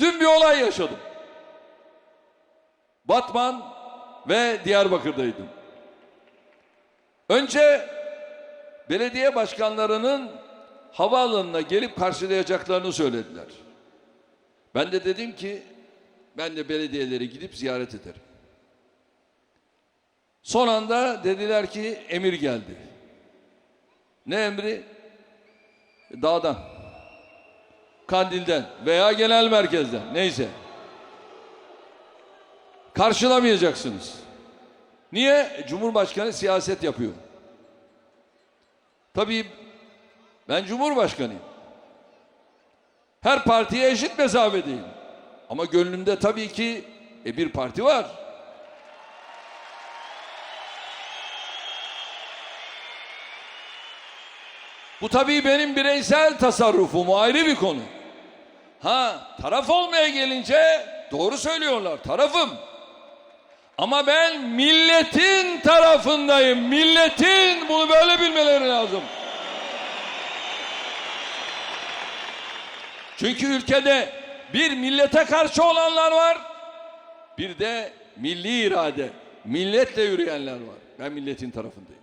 Dün bir olay yaşadım. Batman ve Diyarbakır'daydım. Önce belediye başkanlarının havaalanına gelip karşılayacaklarını söylediler. Ben de dedim ki ben de belediyeleri gidip ziyaret ederim. Son anda dediler ki emir geldi. Ne emri? Dağdan. Kandil'den veya genel merkezden neyse. Karşılamayacaksınız. Niye? Cumhurbaşkanı siyaset yapıyor. Tabii ben Cumhurbaşkanıyım. Her partiye eşit mesafedeyim. Ama gönlümde tabii ki e, bir parti var. Bu tabii benim bireysel tasarrufum ayrı bir konu. Ha taraf olmaya gelince doğru söylüyorlar tarafım. Ama ben milletin tarafındayım. Milletin bunu böyle bilmeleri lazım. Çünkü ülkede bir millete karşı olanlar var. Bir de milli irade, milletle yürüyenler var. Ben milletin tarafındayım.